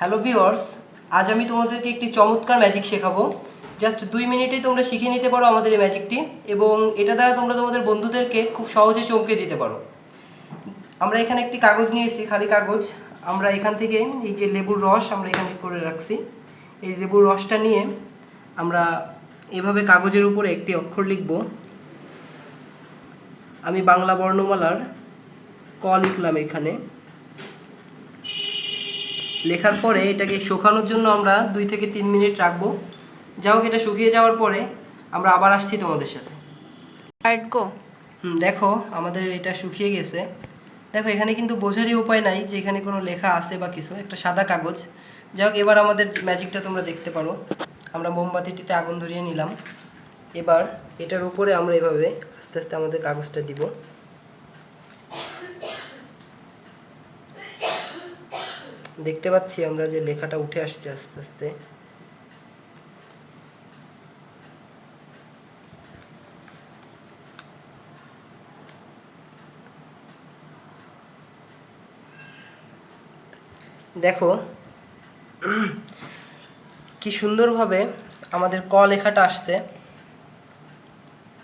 Hello viewers আজ আমি তোমাদেরকে একটি চমৎকার ম্যাজিক শেখাবো। জাস্ট দুই মিনিটেই তোমরা শিখে নিতে পারো আমাদের এই ম্যাজিকটি এবং এটা দ্বারা তোমরা তোমাদের বন্ধুদেরকে খুব সহজে চমকে দিতে পারো। আমরা এখানে একটি কাগজ নিয়েছি খালি কাগজ। আমরা এখান থেকে এই যে লেবুর রস আমরা এখানে করে রাখছি। এই লেবুর রসটা নিয়ে আমরা এভাবে কাগজের উপরে একটি অক্ষর লিখব। আমি বাংলা বর্ণমালার ক লিখলাম এখানে। লেখার পরে এটাকে শুকানোর জন্য আমরা দুই থেকে তিন মিনিট রাখব। যা হোক এটা শুকিয়ে যাওয়ার পরে আমরা আবার আসছি তোমাদের সাথে. হুম দেখো আমাদের এটা শুকিয়ে গেছে। দেখো এখানে কিন্তু বোঝারই উপায় নাই যে এখানে কোনো লেখা আছে বা কিছু একটা সাদা কাগজ। যাই হোক এবার আমাদের ম্যাজিকটা তোমরা দেখতে পারো। আমরা মোমবাতিটিতে আগুন ধরিয়ে নিলাম। এবার এটার উপরে আমরা এভাবে আস্তে আস্তে আমাদের কাগজটা দিব। দেখতে পাচ্ছি আমরা যে লেখাটা উঠে আসছে আস্তে আস্তে। দেখো, কি সুন্দরভাবে আমাদের ক লেখাটা আসছে।